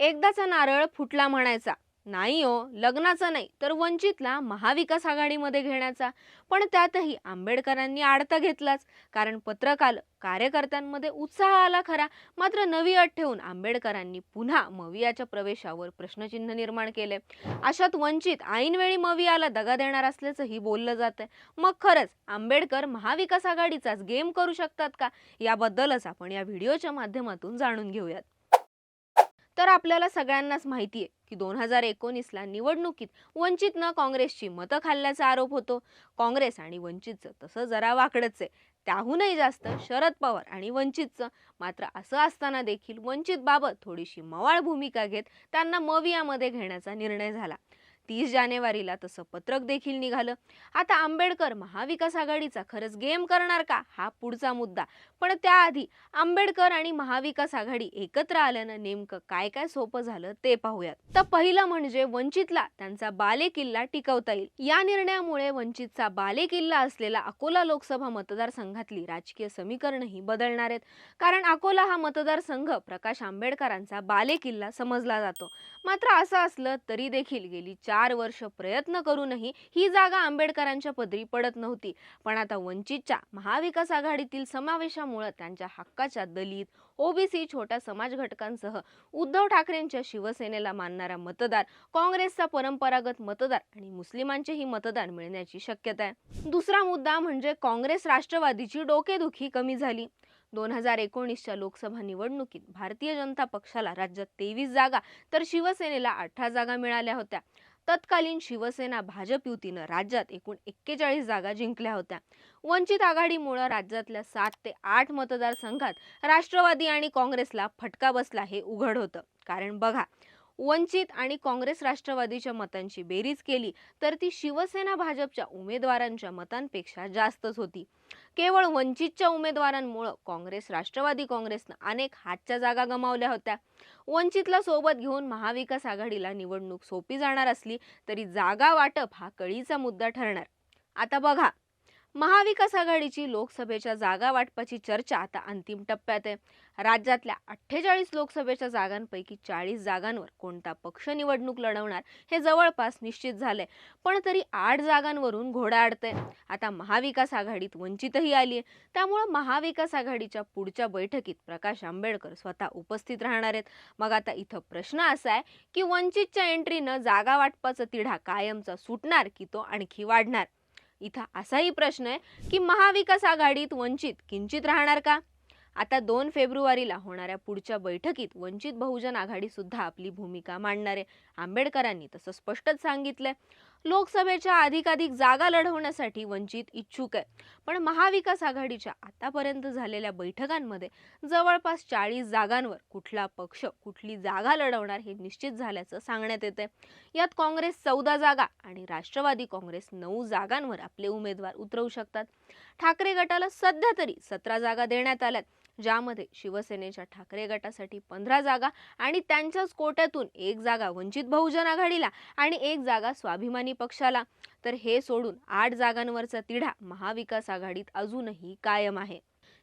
एकदाचा नारळ फुटला म्हणायचा. नाही हो लग्नाचा नाही तर वंचितला महाविकास आघाडीमध्ये घेण्याचा. पण त्यातही आंबेडकरांनी आडता घेतलाच. कारण पत्रकार कार्यकर्त्यांमध्ये उत्साह आला खरा. मात्र नवी अट ठेवून आंबेडकरांनी पुन्हा मवियाच्या प्रवेशावर प्रश्नचिन्ह निर्माण केले. अशात वंचित ऐनवेळी मवियाला दगा देणार असल्याचंही बोललं जात मग खरंच आंबेडकर महाविकास आघाडीचाच गेम करू शकतात का? याबद्दलच आपण या व्हिडिओच्या माध्यमातून जाणून घेऊयात. तर आपल्याला सगळ्यांनाच माहिती आहे की दोन हजार एकोणीसला निवडणुकीत वंचितनं काँग्रेसची मतं खाल्ल्याचा आरोप होतो. काँग्रेस आणि वंचितचं तसं जरा वाकडंच आहे. त्याहूनही जास्त शरद पवार आणि वंचितचं मात्र असं असताना देखील वंचितबाबत थोडीशी मवाळ भूमिका घेत त्यांना मवियामध्ये घेण्याचा निर्णय झाला. तीस जानेवारीला तसं पत्रक देखील निघालं. आता आंबेडकर महाविकास आघाडीचा खरंच गेम करणार का? हा पुढचा मुद्दा. पण त्याआधी आंबेडकर आणि महाविकास आघाडी एकत्र आल्यानं नेमकं काय काय सोपं झालं ते पाहूयात. तर पहिलं म्हणजे वंचितला त्यांचा बालेकिल्ला टिकवता येईल. या निर्णयामुळे वंचितचा बालेकिल्ला असलेला अकोला लोकसभा मतदारसंघातली राजकीय समीकरणही बदलणार आहेत. कारण अकोला हा मतदारसंघ प्रकाश आंबेडकरांचा बालेकिल्ला समजला जातो. मात्र असं असलं तरी देखील गेली चार वर्ष प्रयत्न करूनही ही जागा आंबेडकरांच्या पदरी पडत नव्हती. पण आता वंचितच्या महाविकास आघाडीतील समावेशामुळे त्यांच्या हक्काच्या दलित ओबीसी छोट्या समाज घटकांसह उद्धव ठाकरेंच्या शिवसेनेला मानणारा मतदार काँग्रेसचा परंपरागत मतदार आणि मुस्लिमांचेही मतदान मिळण्याची शक्यता आहे. दुसरा मुद्दा म्हणजे काँग्रेस राष्ट्रवादीची डोकेदुखी कमी झाली. दोन हजार एकोणीसच्या लोकसभा निवडणुकीत भारतीय जनता पक्षाला राज्यात तेवीस जागा तर शिवसेनेला अठरा जागा मिळाल्या होत्या. तत्कालीन शिवसेना भाजप युतीनं राज्यात एकूण एक्केचाळीस जागा जिंकल्या होत्या. वंचित आघाडीमुळं राज्यातल्या सात ते आठ मतदारसंघात राष्ट्रवादी आणि काँग्रेसला फटका बसला हे उघड होतं. कारण बघा वंचित आणि काँग्रेस राष्ट्रवादीच्या मतांची बेरीज केली तर ती शिवसेना भाजपच्या उमेदवारांच्या मतांपेक्षा जास्तच होती. केवळ वंचितच्या उमेदवारांमुळं काँग्रेस राष्ट्रवादी काँग्रेसनं अनेक हातच्या जागा गमावल्या होत्या. वंचितला सोबत घेऊन महाविकास आघाडीला निवडणूक सोपी जाणार असली तरी जागा वाटप हा कळीचा मुद्दा ठरणार. आता बघा महाविकास आघाडीची लोकसभेच्या जागा वाटपाची चर्चा आता अंतिम टप्प्यात आहे. राज्यातल्या अठ्ठेचाळीस लोकसभेच्या जागांपैकी चाळीस जागांवर कोणता पक्ष निवडणूक लढवणार हे जवळपास निश्चित झालंय. पण तरी आठ जागांवरून घोडा अडतंय. आता महाविकास आघाडीत वंचितही आली आहे त्यामुळं महाविकास आघाडीच्या पुढच्या बैठकीत प्रकाश आंबेडकर स्वतः उपस्थित राहणार आहेत. मग आता इथं प्रश्न असा आहे की वंचितच्या एंट्रीनं जागा वाटपाचा तिढा कायमचा सुटणार की तो आणखी वाढणार? इथं असाही प्रश्न आहे की महाविकास आघाडीत वंचित किंचित राहणार का? आता दोन फेब्रुवारीला होणाऱ्या पुढच्या बैठकीत वंचित बहुजन आघाडी सुद्धा आपली भूमिका मांडणार आहे. आंबेडकरांनी तसं स्पष्टच सांगितलंय. लोकसभेच्या अधिकाधिक जागा लढवण्यासाठी वंचित इच्छुक आहे पण महाविकास आघाडीच्या आतापर्यंत झालेल्या बैठकांमध्ये जवळपास चाळीस जागांवर कुठला पक्ष कुठली जागा लढवणार हे निश्चित झाल्याचं सांगण्यात येते यात काँग्रेस चौदा जागा आणि राष्ट्रवादी काँग्रेस नऊ जागांवर आपले उमेदवार उतरवू शकतात. ठाकरे गटाला सध्या तरी सतरा जागा देण्यात आल्यात. ज्यामध्ये शिवसेनेच्या ठाकरे गटासाठी पंधरा जागा आणि त्यांच्याच कोट्यातून एक जागा वंचित बहुजन आघाडीला आणि एक जागा स्वाभिमानी पक्षाला. तर हे सोडून आठ जागांवरचा तिढा महाविकास आघाडीत अजूनही कायम आहे.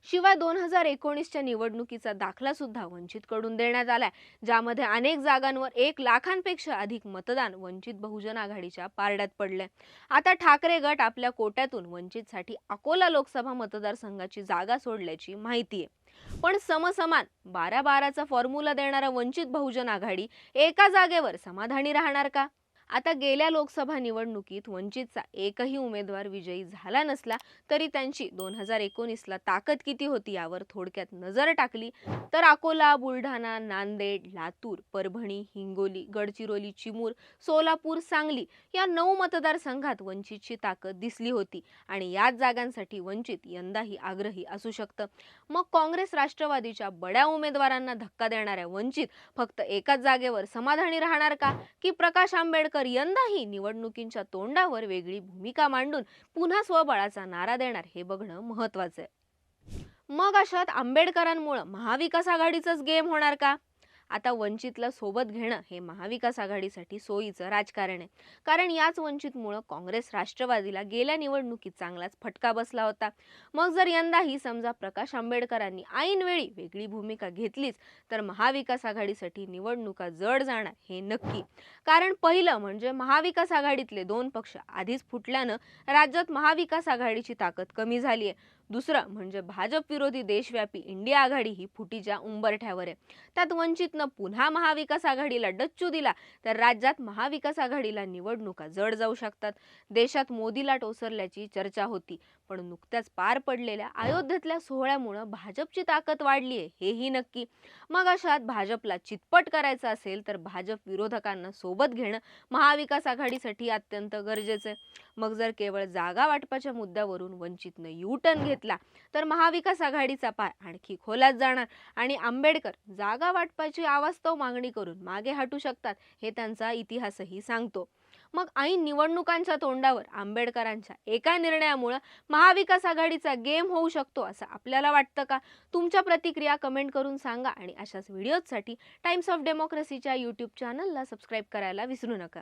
शिवाय दोन हजार एकोणीसच्या निवडणुकीचा दाखला सुद्धा वंचितकडून देण्यात आलाय ज्यामध्ये अनेक जागांवर एक लाखांपेक्षा अधिक मतदान वंचित बहुजन आघाडीच्या पारड्यात पडले आता ठाकरे गट आपल्या कोट्यातून वंचितसाठी अकोला लोकसभा मतदारसंघाची जागा सोडल्याची माहिती आहे. पण समसमान बारा बाराचा फॉर्म्युला देणारा वंचित बहुजन आघाडी एका जागेवर समाधानी राहणार का? आता गेल्या लोकसभा निवडणुकीत वंचितचा एकही उमेदवार विजयी झाला नसला तरी त्यांची दोन हजार एकोणीसला ताकद किती होती यावर थोडक्यात नजर टाकली. तर अकोला बुलढाणा नांदेड लातूर परभणी हिंगोली गडचिरोली चिमूर सोलापूर सांगली या नऊ मतदारसंघात वंचितची ताकद दिसली होती आणि याच जागांसाठी वंचित यंदाही आग्रही असू शकतं. मग काँग्रेस राष्ट्रवादीच्या बड्या उमेदवारांना धक्का देणाऱ्या वंचित फक्त एकाच जागेवर समाधानी राहणार का? की प्रकाश आंबेडकर यंदाही निवडणुकींच्या तोंडावर वेगळी भूमिका मांडून पुन्हा स्वबळाचा नारा देणार हे बघणं महत्वाचं आहे. मग अशात आंबेडकरांमुळं महाविकास आघाडीचाच गेम होणार का? आता वंचितला सोबत घेणं हे महाविकास आघाडीसाठी सोयीचं राजकारण आहे. कारण याच वंचितमुळं काँग्रेस राष्ट्रवादीला गेल्या निवडणुकीत चांगलाच फटका बसला होता. मग जर यंदाही समजा प्रकाश आंबेडकरांनी ऐनवेळी वेगळी भूमिका घेतलीच तर महाविकास आघाडीसाठी निवडणुका जड जाणार हे नक्की. कारण पहिलं म्हणजे महाविकास आघाडीतले दोन पक्ष आधीच फुटल्यानं राज्यात महाविकास आघाडीची ताकद कमी झाली आहे दुसरं म्हणजे भाजप विरोधी देशव्यापी इंडिया आघाडी ही फुटीच्या उंबरठ्यावर आहे. त्यात वंचितनं पुन्हा महाविकास आघाडीला डच्चू दिला तर राज्यात महाविकास आघाडीला निवडणुका जड जाऊ शकतात. देशात मोदीला टोसरल्याची चर्चा होती पण नुकत्याच पार पडलेल्या अयोध्येतल्या सोहळ्यामुळं भाजपची ताकद वाढली आहे हेही नक्की. मग अशात भाजपला चितपट करायचं असेल तर भाजप विरोधकांना सोबत घेणं महाविकास आघाडीसाठी अत्यंत गरजेचं आहे. मग जर केवळ जागा वाटपाच्या मुद्द्यावरून वंचितनं यू टर्न घेतला. तर महाविकास आघाडीचा पाय आणखी खोलात जाणार आणि आंबेडकर जागा वाटपाची आवास्तव मागणी करून मागे हटू शकतात हे त्यांचा इतिहासही सांगतो. मग ऐन निवडणुकांच्या तोंडावर आंबेडकरांच्या एका निर्णयामुळं महाविकास आघाडीचा गेम होऊ शकतो असं आपल्याला वाटतं का? तुमच्या प्रतिक्रिया कमेंट करून सांगा आणि अशाच व्हिडिओजसाठी टाइम्स ऑफ डेमोक्रेसीच्या यूट्यूब चॅनलला सबस्क्राईब करायला विसरू नका.